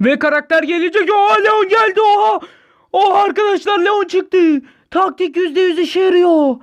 Ve karakter gelecek. Oha Leon geldi oha. Oha arkadaşlar Leon çıktı. Taktik %100 işe yarıyor.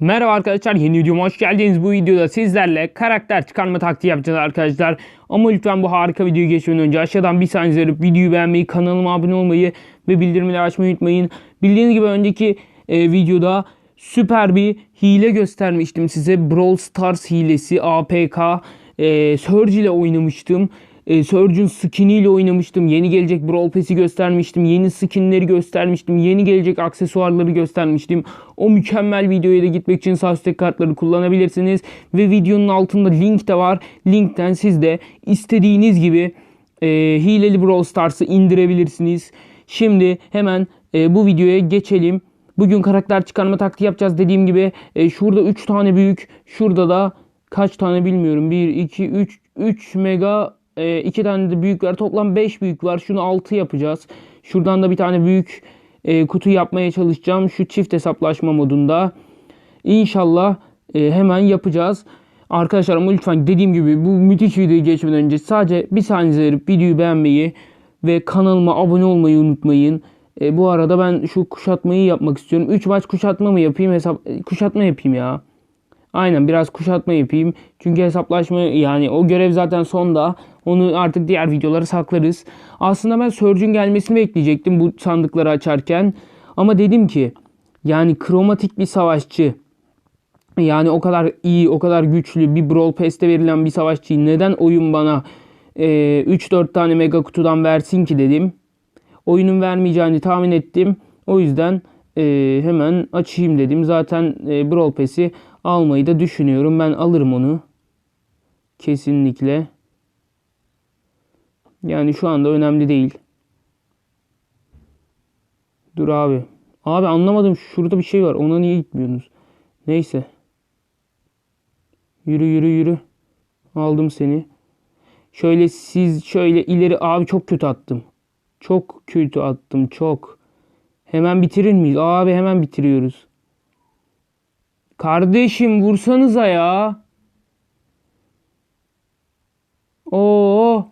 Merhaba arkadaşlar yeni videoma hoş geldiniz. Bu videoda sizlerle karakter çıkarma taktiği yapacağız arkadaşlar. Ama lütfen bu harika videoyu geçmeden önce aşağıdan bir saniye verip videoyu beğenmeyi, kanalıma abone olmayı ve bildirimleri açmayı unutmayın. Bildiğiniz gibi önceki e, videoda süper bir hile göstermiştim size. Brawl Stars hilesi APK e, Surge ile oynamıştım. E, Surge'un skiniyle oynamıştım. Yeni gelecek Brawl Pass'i göstermiştim. Yeni skinleri göstermiştim. Yeni gelecek aksesuarları göstermiştim. O mükemmel videoya da gitmek için sağ kartları kullanabilirsiniz. Ve videonun altında link de var. Linkten siz de istediğiniz gibi e, hileli Brawl Stars'ı indirebilirsiniz. Şimdi hemen e, bu videoya geçelim. Bugün karakter çıkarma taktiği yapacağız dediğim gibi. E, şurada 3 tane büyük. Şurada da kaç tane bilmiyorum. 1, 2, 3, 3 mega 2 tane de büyük var. Toplam 5 büyük var. Şunu 6 yapacağız. Şuradan da bir tane büyük e, kutu yapmaya çalışacağım. Şu çift hesaplaşma modunda. İnşallah e, hemen yapacağız. Arkadaşlar ama lütfen dediğim gibi bu müthiş videoyu geçmeden önce sadece bir saniye verip videoyu beğenmeyi ve kanalıma abone olmayı unutmayın. E, bu arada ben şu kuşatmayı yapmak istiyorum. 3 maç kuşatma mı yapayım hesap kuşatma yapayım ya. Aynen biraz kuşatma yapayım. Çünkü hesaplaşma yani o görev zaten sonda. Onu artık diğer videolara saklarız. Aslında ben Surge'ün gelmesini bekleyecektim bu sandıkları açarken. Ama dedim ki yani kromatik bir savaşçı yani o kadar iyi, o kadar güçlü bir Brawl Pass'te verilen bir savaşçıyı neden oyun bana e, 3-4 tane mega kutudan versin ki dedim. Oyunun vermeyeceğini tahmin ettim. O yüzden e, hemen açayım dedim. Zaten e, Brawl Pass'i almayı da düşünüyorum. Ben alırım onu. Kesinlikle. Yani şu anda önemli değil. Dur abi. Abi anlamadım. Şurada bir şey var. Ona niye gitmiyorsunuz? Neyse. Yürü yürü yürü. Aldım seni. Şöyle siz şöyle ileri abi çok kötü attım. Çok kötü attım çok. Hemen bitirir miyiz? Abi hemen bitiriyoruz. Kardeşim vursanıza ya. Oo.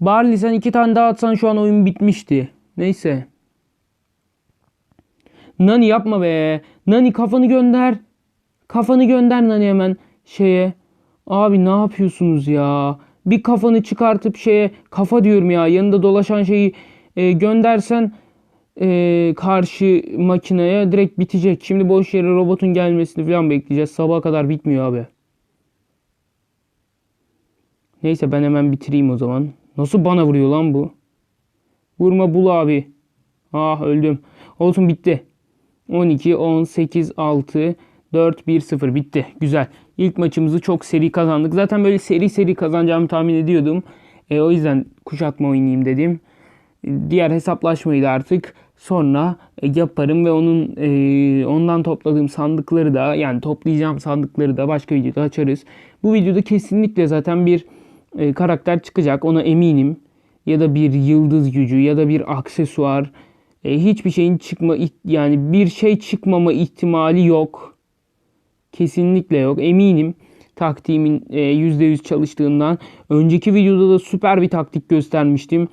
Barley sen iki tane daha atsan şu an oyun bitmişti. Neyse. Nani yapma be. Nani kafanı gönder. Kafanı gönder Nani hemen şeye. Abi ne yapıyorsunuz ya? Bir kafanı çıkartıp şeye kafa diyorum ya yanında dolaşan şeyi e, göndersen e, karşı makineye direkt bitecek. Şimdi boş yere robotun gelmesini falan bekleyeceğiz. Sabaha kadar bitmiyor abi. Neyse ben hemen bitireyim o zaman. Nasıl bana vuruyor lan bu? Vurma bul abi. Ah öldüm. Olsun bitti. 12, 10, 8, 6, 4, 1, 0 bitti. Güzel. İlk maçımızı çok seri kazandık. Zaten böyle seri seri kazanacağımı tahmin ediyordum. E, o yüzden kuşatma oynayayım dedim. Diğer hesaplaşmayı da artık sonra e, yaparım ve onun e, ondan topladığım sandıkları da yani toplayacağım sandıkları da başka videoda açarız. Bu videoda kesinlikle zaten bir e, karakter çıkacak ona eminim. Ya da bir yıldız gücü ya da bir aksesuar. Hiçbir şeyin çıkma yani bir şey çıkmama ihtimali yok. Kesinlikle yok. Eminim taktiğimin e, %100 çalıştığından. Önceki videoda da süper bir taktik göstermiştim.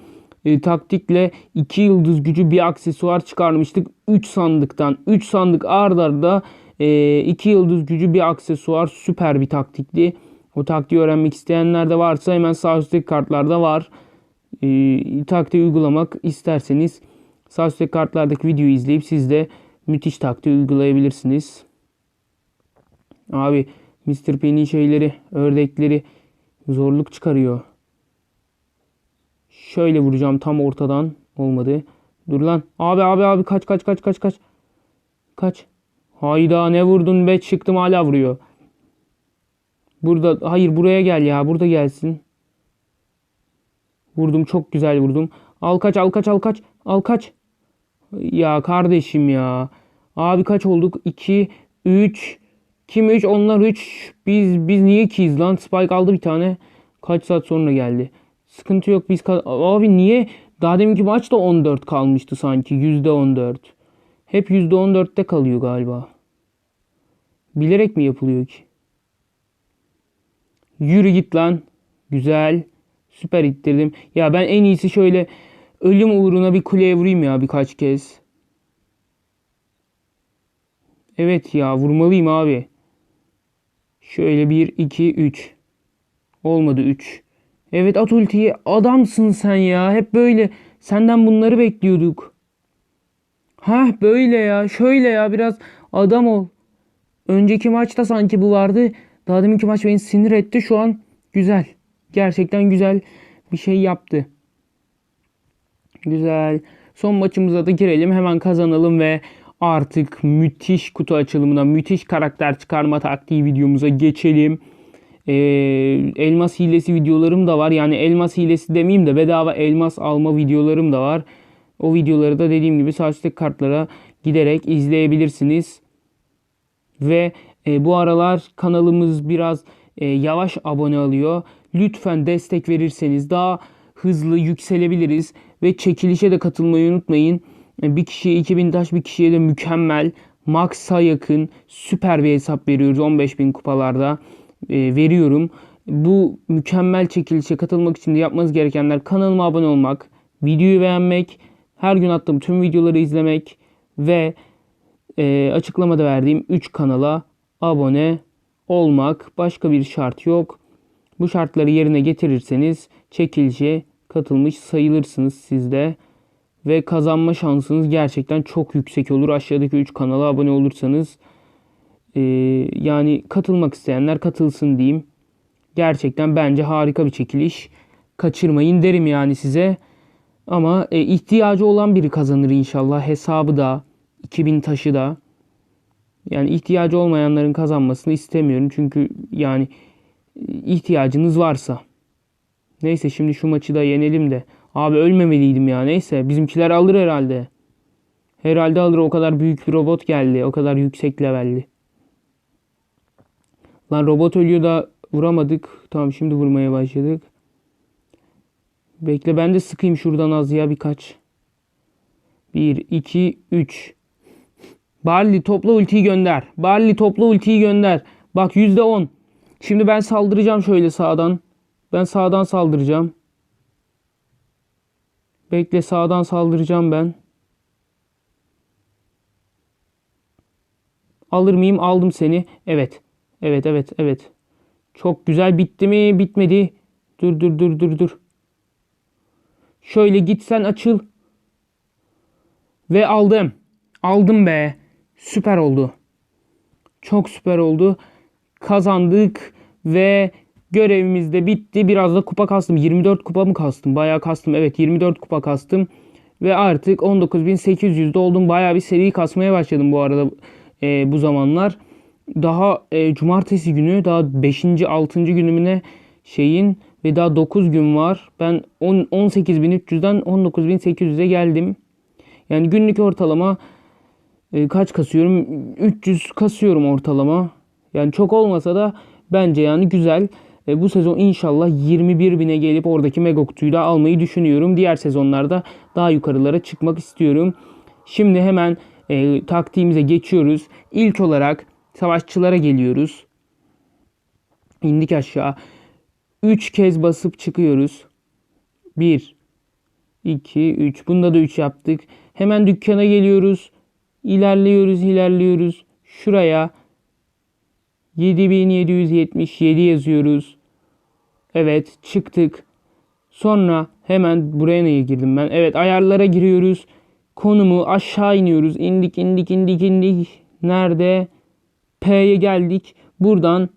E, taktikle 2 yıldız gücü bir aksesuar çıkarmıştık. 3 sandıktan. 3 sandık ard arda 2 yıldız gücü bir aksesuar süper bir taktikti. O taktiği öğrenmek isteyenler de varsa hemen sağ üstteki kartlarda var. E, taktiği uygulamak isterseniz sağ üstteki kartlardaki videoyu izleyip siz de müthiş taktiği uygulayabilirsiniz. Abi Mr. P'nin şeyleri, ördekleri zorluk çıkarıyor. Şöyle vuracağım tam ortadan. Olmadı. Dur lan. Abi abi abi kaç kaç kaç kaç kaç. Kaç. Hayda ne vurdun be çıktım hala vuruyor. Burada hayır buraya gel ya burada gelsin. Vurdum çok güzel vurdum. Al kaç al kaç al kaç. Al kaç. Ya kardeşim ya. Abi kaç olduk? 2 3 kim 3 onlar 3. Biz biz niye 2'yiz lan? Spike aldı bir tane. Kaç saat sonra geldi. Sıkıntı yok biz abi niye daha deminki maçta 14 kalmıştı sanki %14. Hep %14'te kalıyor galiba. Bilerek mi yapılıyor ki? Yürü git lan. Güzel. Süper ittirdim. Ya ben en iyisi şöyle ölüm uğruna bir kuleye vurayım ya birkaç kez. Evet ya vurmalıyım abi. Şöyle 1, 2, 3. Olmadı 3. Evet at ultiyi. Adamsın sen ya. Hep böyle. Senden bunları bekliyorduk. Hah böyle ya. Şöyle ya biraz adam ol. Önceki maçta sanki bu vardı. Daha deminki maç beni sinir etti. Şu an güzel. Gerçekten güzel bir şey yaptı. Güzel. Son maçımıza da girelim. Hemen kazanalım ve artık müthiş kutu açılımına, müthiş karakter çıkarma taktiği videomuza geçelim. Ee, elmas hilesi videolarım da var. Yani elmas hilesi demeyeyim de bedava elmas alma videolarım da var. O videoları da dediğim gibi üstteki kartlara giderek izleyebilirsiniz. Ve e, bu aralar kanalımız biraz e, yavaş abone alıyor. Lütfen destek verirseniz daha hızlı yükselebiliriz. Ve çekilişe de katılmayı unutmayın. E, Bir kişiye 2000 taş bir kişiye de mükemmel Max'a yakın süper bir hesap veriyoruz 15.000 kupalarda e, veriyorum. Bu mükemmel çekilişe katılmak için de yapmanız gerekenler kanalıma abone olmak, videoyu beğenmek, her gün attığım tüm videoları izlemek ve e, açıklamada verdiğim 3 kanala abone olmak. Başka bir şart yok. Bu şartları yerine getirirseniz çekilişe katılmış sayılırsınız siz de. Ve kazanma şansınız gerçekten çok yüksek olur. Aşağıdaki 3 kanala abone olursanız. E, yani katılmak isteyenler katılsın diyeyim. Gerçekten bence harika bir çekiliş. Kaçırmayın derim yani size. Ama e, ihtiyacı olan biri kazanır inşallah. Hesabı da, 2000 taşı da. Yani ihtiyacı olmayanların kazanmasını istemiyorum. Çünkü yani e, ihtiyacınız varsa. Neyse şimdi şu maçı da yenelim de. Abi ölmemeliydim ya. Neyse bizimkiler alır herhalde. Herhalde alır o kadar büyük bir robot geldi. O kadar yüksek levelli. Lan robot ölüyor da vuramadık. Tamam şimdi vurmaya başladık. Bekle ben de sıkayım şuradan az ya birkaç. 1, 2, 3. Barley topla ultiyi gönder. Barley topla ultiyi gönder. Bak %10. Şimdi ben saldıracağım şöyle sağdan. Ben sağdan saldıracağım. Bekle sağdan saldıracağım ben. Alır mıyım? Aldım seni. Evet. Evet evet evet. Çok güzel bitti mi? Bitmedi. Dur dur dur dur dur. Şöyle gitsen açıl. Ve aldım. Aldım be. Süper oldu. Çok süper oldu. Kazandık ve görevimiz de bitti. Biraz da kupa kastım. 24 kupa mı kastım? Bayağı kastım. Evet 24 kupa kastım. Ve artık 19.800'de oldum. Bayağı bir seri kasmaya başladım bu arada e, bu zamanlar. Daha e, cumartesi günü daha 5. 6. günümüne şeyin ve daha 9 gün var. Ben 10 18.300'den 19.800'e geldim. Yani günlük ortalama e, kaç kasıyorum? 300 kasıyorum ortalama. Yani çok olmasa da bence yani güzel. E, bu sezon inşallah 21 bine gelip oradaki mega kutuyu da almayı düşünüyorum. Diğer sezonlarda daha yukarılara çıkmak istiyorum. Şimdi hemen e, taktiğimize geçiyoruz. İlk olarak savaşçılara geliyoruz. İndik aşağı. 3 kez basıp çıkıyoruz. 1 2 3. Bunda da 3 yaptık. Hemen dükkana geliyoruz. İlerliyoruz, ilerliyoruz. Şuraya 7777 yazıyoruz. Evet, çıktık. Sonra hemen buraya neye girdim ben? Evet, ayarlara giriyoruz. Konumu aşağı iniyoruz. İndik, indik, indik, indik. Nerede? P'ye geldik. Buradan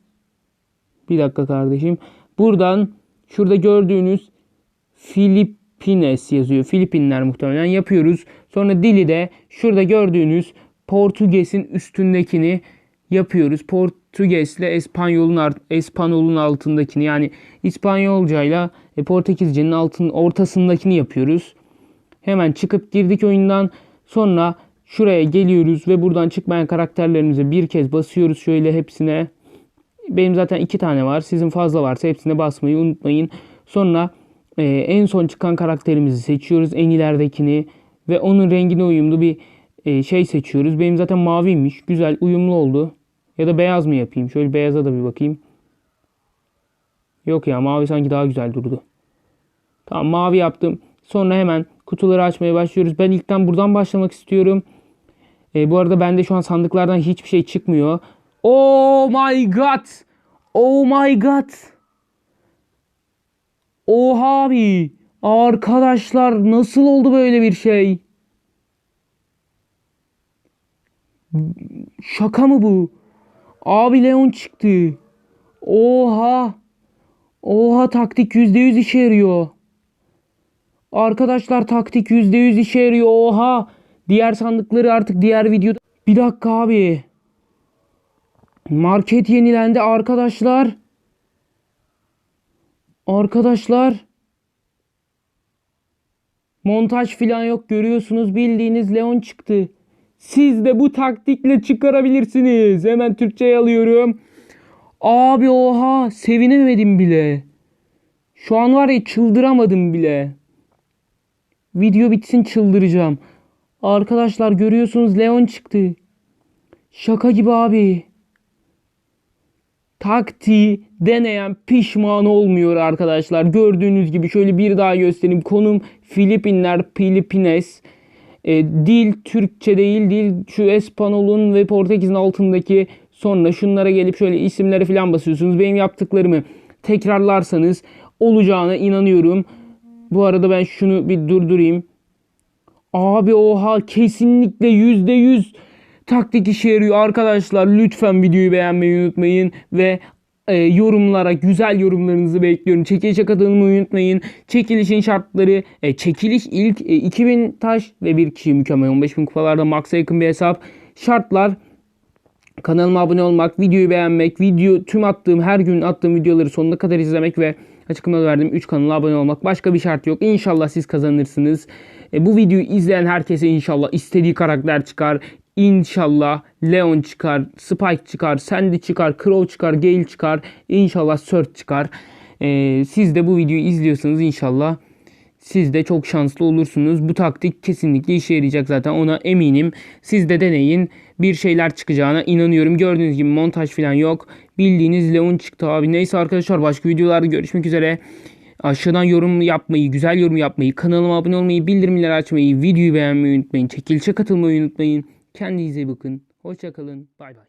bir dakika kardeşim. Buradan şurada gördüğünüz Filipines yazıyor. Filipinler muhtemelen yapıyoruz. Sonra dili de şurada gördüğünüz Portugez'in üstündekini yapıyoruz. Portugez ile Espanyol'un Espanyol'un altındakini yani İspanyolcayla e, Portekizce'nin altın ortasındakini yapıyoruz. Hemen çıkıp girdik oyundan. Sonra şuraya geliyoruz ve buradan çıkmayan karakterlerimize bir kez basıyoruz şöyle hepsine. Benim zaten iki tane var. Sizin fazla varsa hepsine basmayı unutmayın. Sonra e, en son çıkan karakterimizi seçiyoruz. En ileridekini ve onun rengine uyumlu bir e, şey seçiyoruz. Benim zaten maviymiş. Güzel uyumlu oldu. Ya da beyaz mı yapayım? Şöyle beyaza da bir bakayım. Yok ya mavi sanki daha güzel durdu. Tamam mavi yaptım. Sonra hemen kutuları açmaya başlıyoruz. Ben ilkten buradan başlamak istiyorum. E, bu arada bende şu an sandıklardan hiçbir şey çıkmıyor. Oh my god. Oh my god. Oha abi. Arkadaşlar nasıl oldu böyle bir şey? Şaka mı bu? Abi Leon çıktı. Oha. Oha taktik %100 işe yarıyor. Arkadaşlar taktik %100 işe yarıyor. Oha. Diğer sandıkları artık diğer videoda. Bir dakika abi. Market yenilendi arkadaşlar. Arkadaşlar. Montaj falan yok görüyorsunuz bildiğiniz Leon çıktı. Siz de bu taktikle çıkarabilirsiniz. Hemen Türkçe'ye alıyorum. Abi oha sevinemedim bile. Şu an var ya çıldıramadım bile. Video bitsin çıldıracağım. Arkadaşlar görüyorsunuz Leon çıktı. Şaka gibi abi. Taktiği deneyen pişman olmuyor arkadaşlar. Gördüğünüz gibi şöyle bir daha göstereyim. Konum Filipinler, Filipines. E, dil Türkçe değil, dil şu Espanol'un ve Portekiz'in altındaki sonra şunlara gelip şöyle isimleri falan basıyorsunuz. Benim yaptıklarımı tekrarlarsanız olacağına inanıyorum. Bu arada ben şunu bir durdurayım. Abi oha kesinlikle yüzde yüz taktik işe yarıyor arkadaşlar. Lütfen videoyu beğenmeyi unutmayın ve e, yorumlara güzel yorumlarınızı bekliyorum. Çekilişe katılmayı unutmayın. Çekilişin şartları e, çekiliş ilk e, 2000 taş ve bir kişi mükemmel 15.000 kupalarda maksa yakın bir hesap. Şartlar Kanalıma abone olmak, videoyu beğenmek, video tüm attığım her gün attığım videoları sonuna kadar izlemek ve açıklamada verdiğim 3 kanala abone olmak. Başka bir şart yok. İnşallah siz kazanırsınız. E, bu videoyu izleyen herkese inşallah istediği karakter çıkar. İnşallah Leon çıkar, Spike çıkar, Sandy çıkar, Crow çıkar, Gale çıkar. İnşallah Surt çıkar. E, siz de bu videoyu izliyorsanız inşallah siz de çok şanslı olursunuz. Bu taktik kesinlikle işe yarayacak zaten ona eminim. Siz de deneyin. Bir şeyler çıkacağına inanıyorum. Gördüğünüz gibi montaj falan yok. Bildiğiniz Leon çıktı abi. Neyse arkadaşlar başka videolarda görüşmek üzere. Aşağıdan yorum yapmayı, güzel yorum yapmayı, kanalıma abone olmayı, bildirimleri açmayı, videoyu beğenmeyi unutmayın. Çekilişe katılmayı unutmayın. Kendinize iyi bakın. Hoşçakalın. Bay bay.